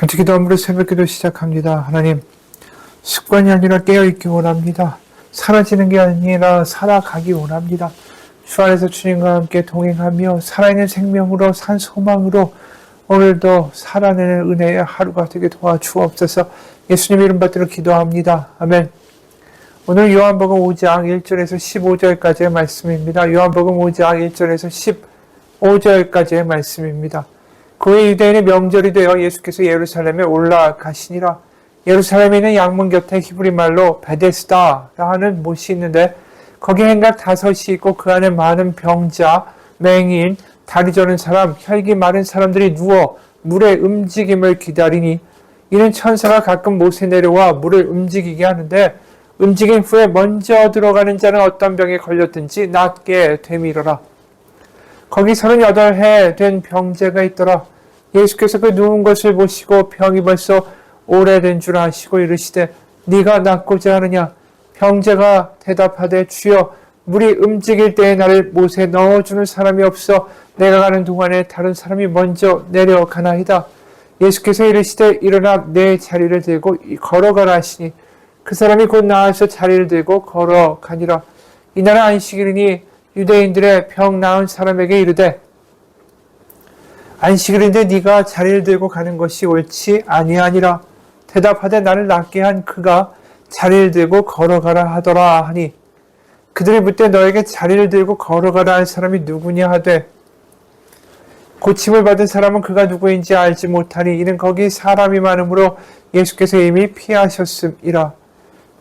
간직기도 아무로 새벽기도 시작합니다. 하나님, 습관이 아니라 깨어있기 원합니다. 사라지는 게 아니라 살아가기 원합니다. 주 안에서 주님과 함께 동행하며 살아있는 생명으로 산 소망으로 오늘도 살아내는 은혜의 하루가 되게 도와주옵소서 예수님 이름 받들어 기도합니다. 아멘. 오늘 요한복음 5장 1절에서 15절까지의 말씀입니다. 요한복음 5장 1절에서 15절까지의 말씀입니다. 그의 유대인의 명절이 되어 예수께서 예루살렘에 올라가시니라. 예루살렘에 있는 양문 곁에 히브리 말로 베데스다라 하는 못이 있는데 거기 행각 다섯이 있고 그 안에 많은 병자, 맹인, 다리 저는 사람, 혈기 마른 사람들이 누워 물의 움직임을 기다리니 이는 천사가 가끔 못에 내려와 물을 움직이게 하는데 움직인 후에 먼저 들어가는 자는 어떤 병에 걸렸든지 낫게 되밀어라. 거기 38해 된 병자가 있더라. 예수께서 그 누운 것을 보시고 병이 벌써 오래된 줄 아시고 이르시되 네가 낫고자 하느냐 병자가 대답하되 주여 물이 움직일 때에 나를 못에 넣어주는 사람이 없어 내가 가는 동안에 다른 사람이 먼저 내려가나이다. 예수께서 이르시되 일어나 내 자리를 들고 걸어가라 하시니 그 사람이 곧 나와서 자리를 들고 걸어가니라. 이날은 안식일이니 유대인들의 병 나은 사람에게 이르되 안식일인데 네가 자리를 들고 가는 것이 옳지 아니하니라. 대답하되 나를 낫게 한 그가 자리를 들고 걸어가라 하더라 하니 그들이 묻되 너에게 자리를 들고 걸어가라 할 사람이 누구냐 하되 고침을 받은 사람은 그가 누구인지 알지 못하니 이는 거기 사람이 많으므로 예수께서 이미 피하셨음이라.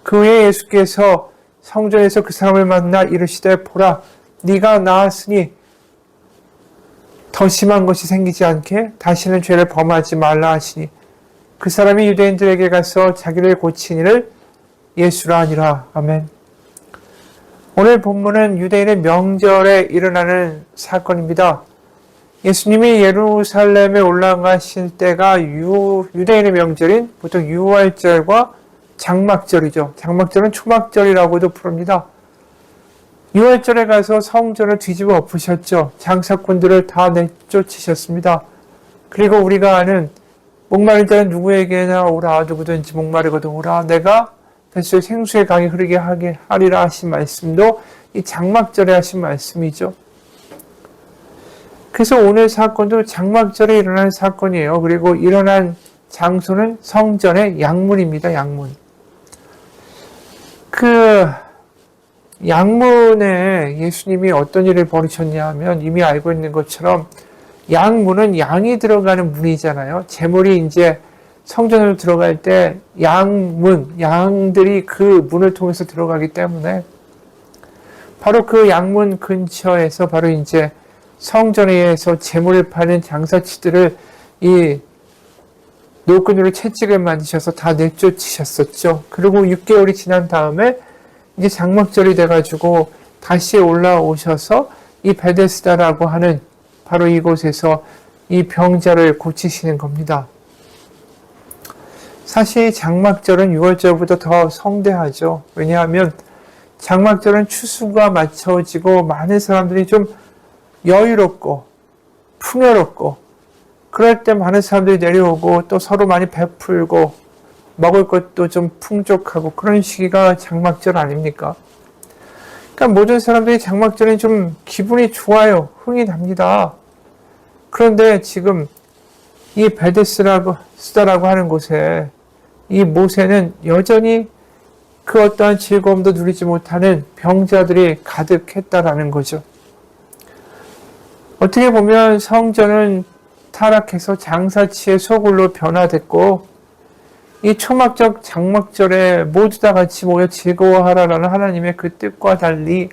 그 후에 예수께서 성전에서 그 사람을 만나 이르시되 보라 네가 나았으니 더 심한 것이 생기지 않게 다시는 죄를 범하지 말라 하시니 그 사람이 유대인들에게 가서 자기를 고치니를 예수라 하니라. 아멘. 오늘 본문은 유대인의 명절에 일어나는 사건입니다. 예수님이 예루살렘에 올라가실 때가 유, 유대인의 명절인 보통 유월절과 장막절이죠. 장막절은 초막절이라고도 부릅니다. 유월절에 가서 성전을 뒤집어 엎으셨죠. 장사꾼들을 다 내쫓으셨습니다. 그리고 우리가 아는 목마른 자는 누구에게나 오라 누구든지 목마르거든 오라 내가 뱃속에 생수의 강이 흐르게 하게 하리라 하신 말씀도 이 장막절에 하신 말씀이죠. 그래서 오늘 사건도 장막절에 일어난 사건이에요. 그리고 일어난 장소는 성전의 양문입니다. 양문. 그 양문에 예수님이 어떤 일을 벌이셨냐 하면 이미 알고 있는 것처럼 양문은 양이 들어가는 문이잖아요. 재물이 이제 성전으로 들어갈 때 양문, 양들이 그 문을 통해서 들어가기 때문에 바로 그 양문 근처에서 바로 이제 성전에서 재물을 파는 장사치들을 이 노끈으로 채찍을 만드셔서 다 내쫓으셨었죠. 그리고 6개월이 지난 다음에 이제 장막절이 돼가지고 다시 올라오셔서 이 베데스다라고 하는 바로 이곳에서 이 병자를 고치시는 겁니다. 사실 장막절은 6월절보다 더 성대하죠. 왜냐하면 장막절은 추수가 맞춰지고 많은 사람들이 좀 여유롭고 풍요롭고 그럴 때 많은 사람들이 내려오고 또 서로 많이 베풀고 먹을 것도 좀 풍족하고 그런 시기가 장막절 아닙니까? 그러니까 모든 사람들이 장막절에 좀 기분이 좋아요. 흥이 납니다. 그런데 지금 이 베데스라고 스다라고 하는 곳에 이 모세는 여전히 그 어떠한 즐거움도 누리지 못하는 병자들이 가득했다라는 거죠. 어떻게 보면 성전은 타락해서 장사치의 소굴로 변화됐고 이 초막적 장막절에 모두 다 같이 모여 즐거워하라라는 하나님의 그 뜻과 달리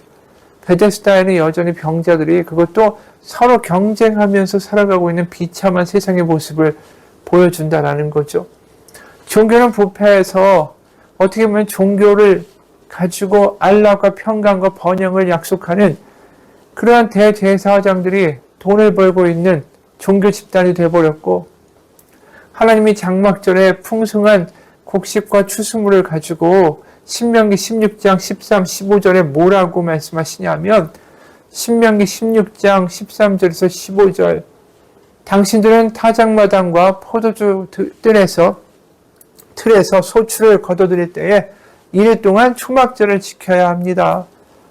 베데스다에는 여전히 병자들이 그것도 서로 경쟁하면서 살아가고 있는 비참한 세상의 모습을 보여준다라는 거죠. 종교는 부패해서 어떻게 보면 종교를 가지고 안락과 평강과 번영을 약속하는 그러한 대제사장들이 돈을 벌고 있는 종교 집단이 되어버렸고 하나님이 장막절에 풍성한 곡식과 추수물을 가지고 신명기 16장 13, 15절에 뭐라고 말씀하시냐면 신명기 16장 13절에서 15절 당신들은 타작마당과 포도주 뜰에서 틀에서 소출을 거둬들일 때에 이일 동안 초막절을 지켜야 합니다.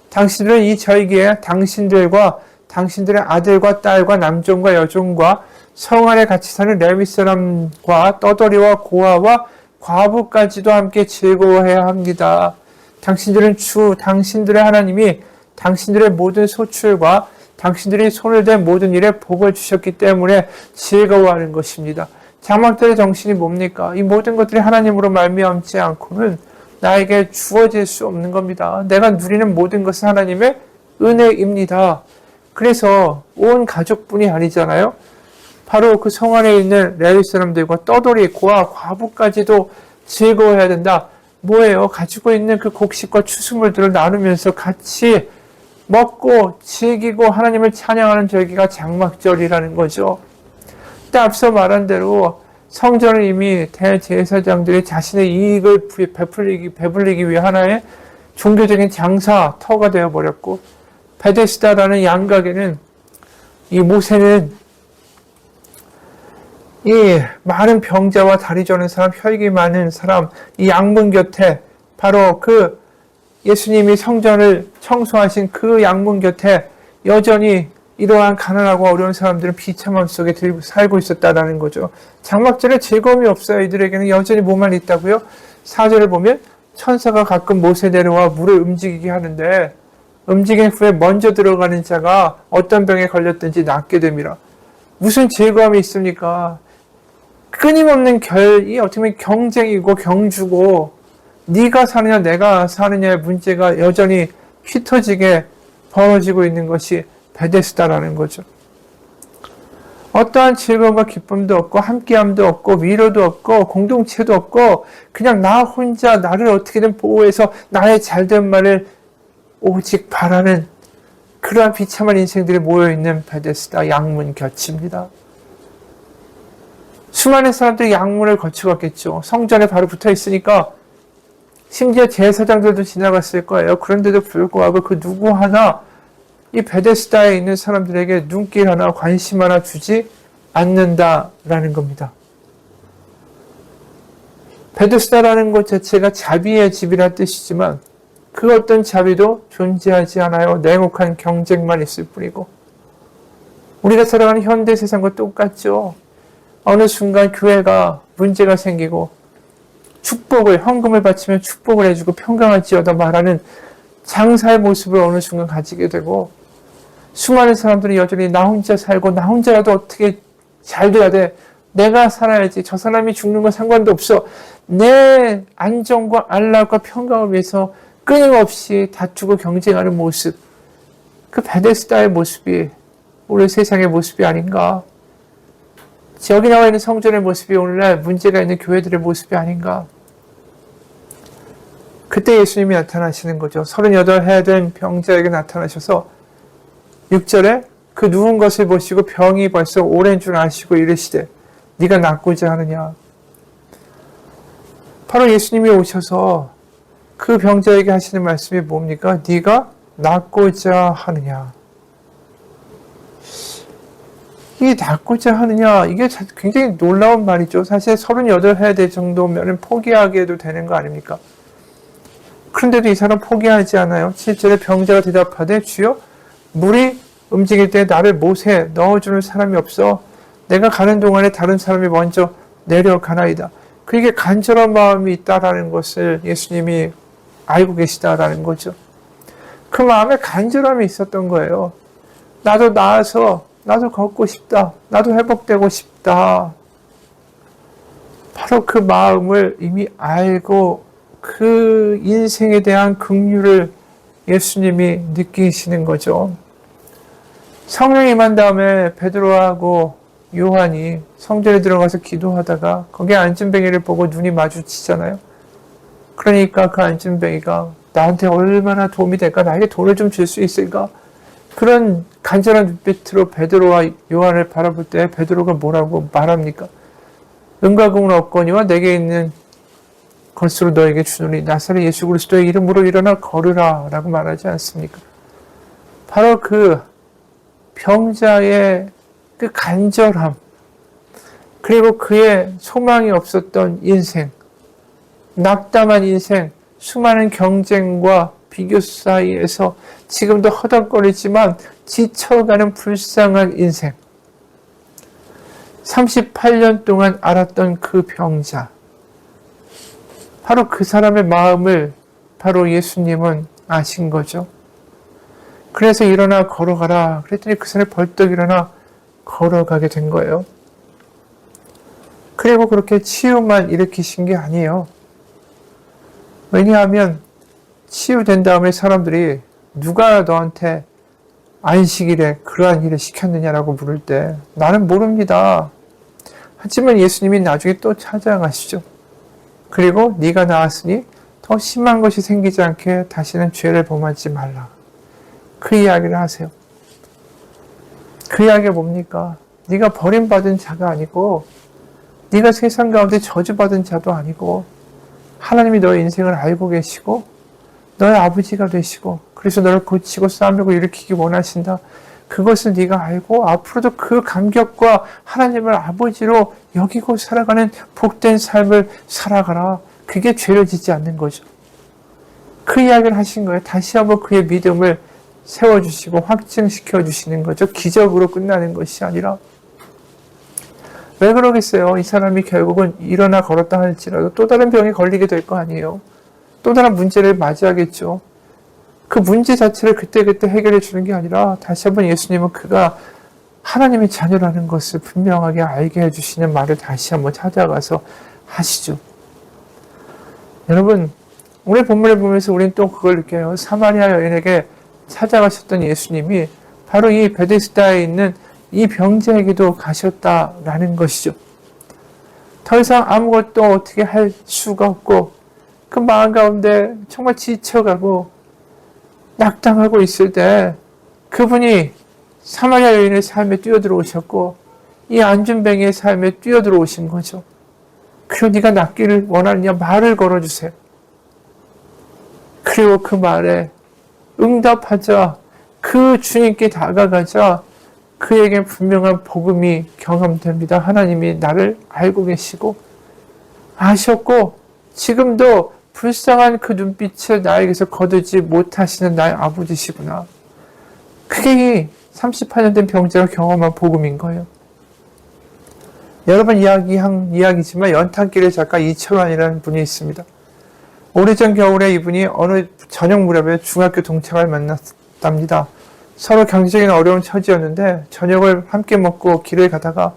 당신들은 이 절기에 당신들과 당신들의 아들과 딸과 남종과 여종과 성 안에 같이 사는 레위 사람과 떠돌이와 고아와 과부까지도 함께 즐거워해야 합니다. 당신들은 주 당신들의 하나님이 당신들의 모든 소출과 당신들이 손을 댄 모든 일에 복을 주셨기 때문에 즐거워하는 것입니다. 장막들의 정신이 뭡니까? 이 모든 것들이 하나님으로 말미암지 않고는 나에게 주어질 수 없는 겁니다. 내가 누리는 모든 것은 하나님의 은혜입니다. 그래서 온 가족뿐이 아니잖아요. 바로 그 성 안에 있는 레위 사람들과 떠돌이, 고아, 과부까지도 즐거워해야 된다. 뭐예요? 가지고 있는 그 곡식과 추수물들을 나누면서 같이 먹고 즐기고 하나님을 찬양하는 절기가 장막절이라는 거죠. 때 앞서 말한 대로 성전은 이미 대제사장들이 자신의 이익을 베풀리기, 배불리기 위해 하나의 종교적인 장사, 터가 되어버렸고, 베데스다라는 양각에는 이 모세는 이 많은 병자와 다리 저는 사람, 혈기 많은 사람, 이 양문 곁에 바로 그 예수님이 성전을 청소하신 그 양문 곁에 여전히 이러한 가난하고 어려운 사람들은 비참함 속에 살고 있었다라는 거죠. 장막절에 즐거움이 없어요. 이들에게는 여전히 뭐만 있다고요? 사절을 보면 천사가 가끔 모세 내려와 물을 움직이게 하는데 움직인 후에 먼저 들어가는 자가 어떤 병에 걸렸든지 낫게 됩니다. 무슨 즐거움이 있습니까? 끊임없는 결이 어떻게 보면 경쟁이고 경주고 네가 사느냐 내가 사느냐의 문제가 여전히 휘터지게 벌어지고 있는 것이 베데스다라는 거죠. 어떠한 즐거움과 기쁨도 없고 함께함도 없고 위로도 없고 공동체도 없고 그냥 나 혼자 나를 어떻게든 보호해서 나의 잘된 말을 오직 바라는 그러한 비참한 인생들이 모여있는 베데스다 양문 곁입니다. 수많은 사람들이 양문을 거쳐갔겠죠. 성전에 바로 붙어 있으니까 심지어 제사장들도 지나갔을 거예요. 그런데도 불구하고 그 누구 하나 이 베데스다에 있는 사람들에게 눈길 하나 관심 하나 주지 않는다라는 겁니다. 베데스다라는 것 자체가 자비의 집이란 뜻이지만 그 어떤 자비도 존재하지 않아요. 냉혹한 경쟁만 있을 뿐이고 우리가 살아가는 현대 세상과 똑같죠. 어느 순간 교회가 문제가 생기고 축복을 헌금을 바치면 축복을 해주고 평강할지어다 말하는 장사의 모습을 어느 순간 가지게 되고 수많은 사람들이 여전히 나 혼자 살고 나 혼자라도 어떻게 잘 돼야 돼. 내가 살아야지. 저 사람이 죽는 건 상관도 없어. 내 안정과 안락과 평강을 위해서 끊임없이 다투고 경쟁하는 모습. 그 베데스다의 모습이 오늘 세상의 모습이 아닌가. 여기 나와 있는 성전의 모습이 오늘날 문제가 있는 교회들의 모습이 아닌가. 그때 예수님이 나타나시는 거죠. 38해 된 병자에게 나타나셔서 6절에 그 누운 것을 보시고 병이 벌써 오랜 줄 아시고 이르시되 네가 낫고자 하느냐. 바로 예수님이 오셔서 그 병자에게 하시는 말씀이 뭡니까? 네가 낫고자 하느냐. 이 낫고자 하느냐 이게 굉장히 놀라운 말이죠. 사실 38해 될 정도면 포기하게도 되는 거 아닙니까? 그런데도 이 사람 포기하지 않아요. 7절에 병자가 대답하되 주여 물이 움직일 때 나를 못에 넣어주는 사람이 없어. 내가 가는 동안에 다른 사람이 먼저 내려가나이다. 그에게 간절한 마음이 있다라는 것을 예수님이 알고 계시다라는 거죠. 그 마음에 간절함이 있었던 거예요. 나도 나아서 나도 걷고 싶다. 나도 회복되고 싶다. 바로 그 마음을 이미 알고 그 인생에 대한 긍휼을 예수님이 느끼시는 거죠. 성령이 임한 다음에 베드로하고 요한이 성전에 들어가서 기도하다가 거기에 안진뱅이를 보고 눈이 마주치잖아요. 그러니까 그 안진뱅이가 나한테 얼마나 도움이 될까? 나에게 돈을 좀 줄 수 있을까? 그런 간절한 눈빛으로 베드로와 요한을 바라볼 때 베드로가 뭐라고 말합니까? 은과 금은 없거니와 내게 있는 것으로 너에게 주노니 나사렛 예수 그리스도의 이름으로 일어나 걸으라 라고 말하지 않습니까? 바로 그 병자의 그 간절함, 그리고 그의 소망이 없었던 인생, 낙담한 인생, 수많은 경쟁과 비교 사이에서 지금도 허덕거리지만 지쳐가는 불쌍한 인생. 38년 동안 알았던 그 병자. 바로 그 사람의 마음을 바로 예수님은 아신 거죠. 그래서 일어나 걸어가라. 그랬더니 그 사람이 벌떡 일어나 걸어가게 된 거예요. 그리고 그렇게 치유만 일으키신 게 아니에요. 왜냐하면 치유된 다음에 사람들이 누가 너한테 안식일에 그러한 일을 시켰느냐라고 물을 때 나는 모릅니다. 하지만 예수님이 나중에 또 찾아가시죠. 그리고 네가 나았으니 더 심한 것이 생기지 않게 다시는 죄를 범하지 말라. 그 이야기를 하세요. 그 이야기가 뭡니까? 네가 버림받은 자가 아니고 네가 세상 가운데 저주받은 자도 아니고 하나님이 너의 인생을 알고 계시고 너의 아버지가 되시고 그래서 너를 고치고 싸매고 일으키기 원하신다. 그것을 네가 알고 앞으로도 그 감격과 하나님을 아버지로 여기고 살아가는 복된 삶을 살아가라. 그게 죄를 짓지 않는 거죠. 그 이야기를 하신 거예요. 다시 한번 그의 믿음을 세워주시고 확증시켜 주시는 거죠. 기적으로 끝나는 것이 아니라. 왜 그러겠어요? 이 사람이 결국은 일어나 걸었다 할지라도 또 다른 병에 걸리게 될 거 아니에요. 또 다른 문제를 맞이하겠죠. 그 문제 자체를 그때그때 해결해 주는 게 아니라 다시 한번 예수님은 그가 하나님의 자녀라는 것을 분명하게 알게 해주시는 말을 다시 한번 찾아가서 하시죠. 여러분, 오늘 본문을 보면서 우리는 또 그걸 느껴요. 사마리아 여인에게 찾아가셨던 예수님이 바로 이 베데스다에 있는 이 병자에게도 가셨다라는 것이죠. 더 이상 아무것도 어떻게 할 수가 없고 그 마음 가운데 정말 지쳐가고 낙담하고 있을 때 그분이 사마리아 여인의 삶에 뛰어들어오셨고 이 안준뱅이의 삶에 뛰어들어오신 거죠. 그리고 네가 낫기를 원하느냐 말을 걸어주세요. 그리고 그 말에 응답하자 그 주님께 다가가자 그에게 분명한 복음이 경험됩니다. 하나님이 나를 알고 계시고 아셨고 지금도 불쌍한 그 눈빛을 나에게서 거두지 못하시는 나의 아버지시구나. 그게 이 38년 된 병자가 경험한 복음인 거예요. 여러 번 이야기한 이야기지만 연탄길의 작가 이철환이라는 분이 있습니다. 오래전 겨울에 이분이 어느 저녁 무렵에 중학교 동창을 만났답니다. 서로 경제적인 어려운 처지였는데 저녁을 함께 먹고 길을 가다가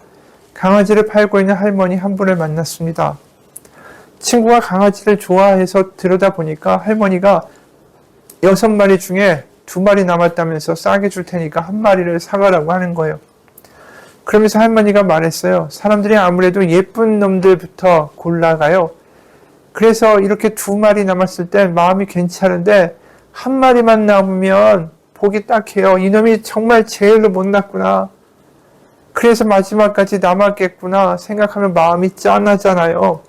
강아지를 팔고 있는 할머니 한 분을 만났습니다. 친구가 강아지를 좋아해서 들여다 보니까 할머니가 여섯 마리 중에 두 마리 남았다면서 싸게 줄 테니까 한 마리를 사가라고 하는 거예요. 그러면서 할머니가 말했어요. 사람들이 아무래도 예쁜 놈들부터 골라가요. 그래서 이렇게 두 마리 남았을 때 마음이 괜찮은데 한 마리만 남으면 보기 딱해요. 이놈이 정말 제일로 못났구나. 그래서 마지막까지 남았겠구나 생각하면 마음이 짠하잖아요.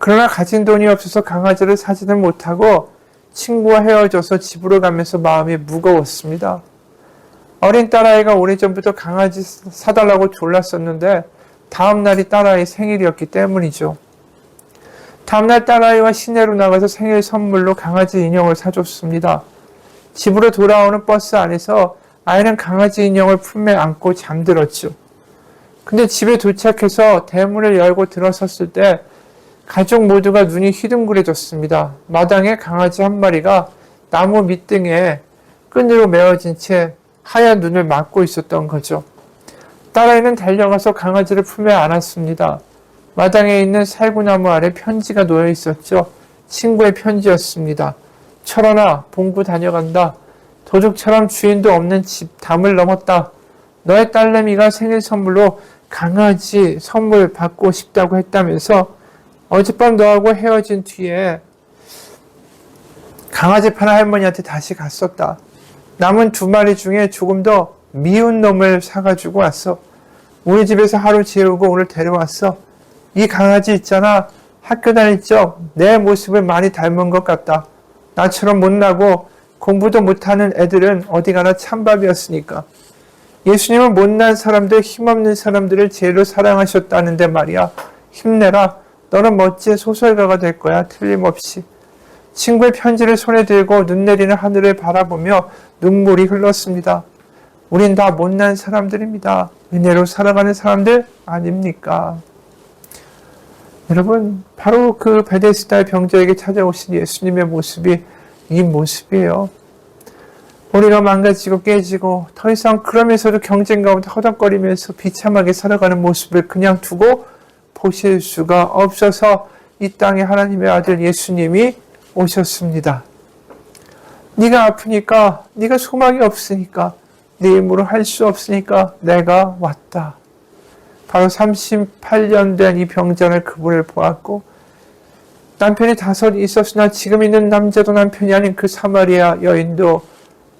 그러나 가진 돈이 없어서 강아지를 사지는 못하고 친구와 헤어져서 집으로 가면서 마음이 무거웠습니다. 어린 딸아이가 오래전부터 강아지 사달라고 졸랐었는데 다음 날이 딸아이 생일이었기 때문이죠. 다음날 딸아이와 시내로 나가서 생일 선물로 강아지 인형을 사줬습니다. 집으로 돌아오는 버스 안에서 아이는 강아지 인형을 품에 안고 잠들었죠. 근데 집에 도착해서 대문을 열고 들어섰을 때 가족 모두가 눈이 휘둥그레졌습니다. 마당에 강아지 한 마리가 나무 밑등에 끈으로 메어진 채 하얀 눈을 막고 있었던 거죠. 딸아이는 달려가서 강아지를 품에 안았습니다. 마당에 있는 살구나무 아래 편지가 놓여 있었죠. 친구의 편지였습니다. 철원아, 봉부 다녀간다. 도둑처럼 주인도 없는 집 담을 넘었다. 너의 딸내미가 생일 선물로 강아지 선물 받고 싶다고 했다면서 어젯밤 너하고 헤어진 뒤에 강아지 파는 할머니한테 다시 갔었다. 남은 두 마리 중에 조금 더 미운 놈을 사가지고 왔어. 우리 집에서 하루 재우고 오늘 데려왔어. 이 강아지 있잖아. 학교 다닐 적 내 모습을 많이 닮은 것 같다. 나처럼 못나고 공부도 못하는 애들은 어디 가나 찬밥이었으니까. 예수님은 못난 사람들, 힘없는 사람들을 제일로 사랑하셨다는데 말이야. 힘내라. 너는 멋진 소설가가 될 거야. 틀림없이. 친구의 편지를 손에 들고 눈 내리는 하늘을 바라보며 눈물이 흘렀습니다. 우린 다 못난 사람들입니다. 은혜로 살아가는 사람들 아닙니까? 여러분, 바로 그 베데스다의 병자에게 찾아오신 예수님의 모습이 이 모습이에요. 우리가 망가지고 깨지고 더 이상 그러면서도 경쟁 가운데 허덕거리면서 비참하게 살아가는 모습을 그냥 두고 보실 수가 없어서 이 땅에 하나님의 아들 예수님이 오셨습니다. 네가 아프니까 네가 소망이 없으니까 네 힘으로 할 수 없으니까 내가 왔다. 바로 38년 된 이 병자는 그분을 보았고 남편이 다섯 있었으나 지금 있는 남자도 남편이 아닌 그 사마리아 여인도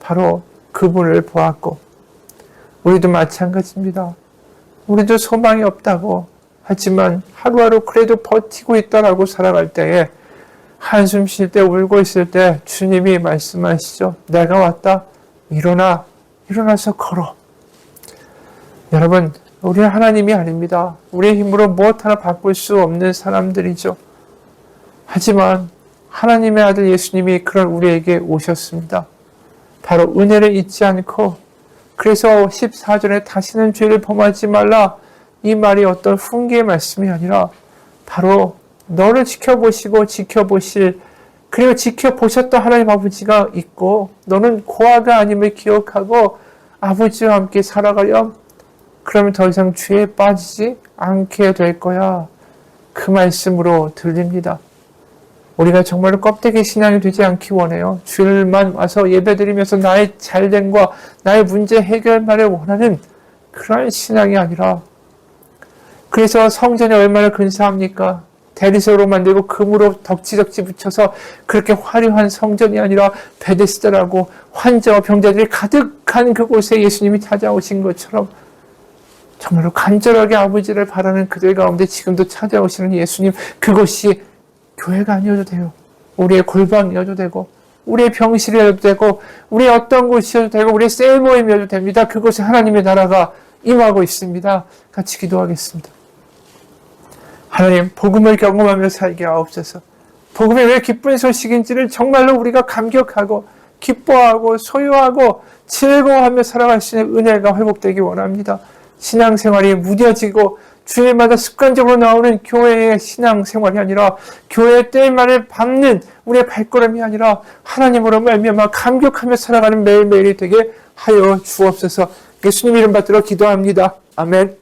바로 그분을 보았고 우리도 마찬가지입니다. 우리도 소망이 없다고 하지만 하루하루 그래도 버티고 있다라고 살아갈 때에 한숨 쉴 때 울고 있을 때 주님이 말씀하시죠. 내가 왔다. 일어나. 일어나서 걸어. 여러분, 우리는 하나님이 아닙니다. 우리의 힘으로 무엇 하나 바꿀 수 없는 사람들이죠. 하지만 하나님의 아들 예수님이 그런 우리에게 오셨습니다. 바로 은혜를 잊지 않고 그래서 14절에 다시는 죄를 범하지 말라 이 말이 어떤 훈계의 말씀이 아니라 바로 너를 지켜보시고 지켜보실 그리고 지켜보셨던 하나님 아버지가 있고 너는 고아가 아님을 기억하고 아버지와 함께 살아가렴 그러면 더 이상 죄에 빠지지 않게 될 거야 그 말씀으로 들립니다. 우리가 정말로 껍데기 신앙이 되지 않기 원해요. 주일만 와서 예배드리면서 나의 잘됨과 나의 문제 해결만을 원하는 그런 신앙이 아니라 그래서 성전이 얼마나 근사합니까? 대리석으로 만들고 금으로 덕지덕지 붙여서 그렇게 화려한 성전이 아니라 베데스다라고 환자와 병자들이 가득한 그곳에 예수님이 찾아오신 것처럼 정말로 간절하게 아버지를 바라는 그들 가운데 지금도 찾아오시는 예수님 그것이 교회가 아니어도 돼요. 우리의 골방이어도 되고 우리의 병실이어도 되고 우리의 어떤 곳이어도 되고 우리의 셀 모임이어도 됩니다. 그곳에 하나님의 나라가 임하고 있습니다. 같이 기도하겠습니다. 하나님 복음을 경험하며 살게 하옵소서. 복음이 왜 기쁜 소식인지를 정말로 우리가 감격하고 기뻐하고 소유하고 즐거워하며 살아갈 수 있는 은혜가 회복되기 원합니다. 신앙생활이 무뎌지고 주일마다 습관적으로 나오는 교회의 신앙생활이 아니라 교회의 때만을 밟는 우리의 발걸음이 아니라 하나님으로 말미암아 감격하며 살아가는 매일매일이 되게 하여 주옵소서. 예수님 이름 받들어 기도합니다. 아멘.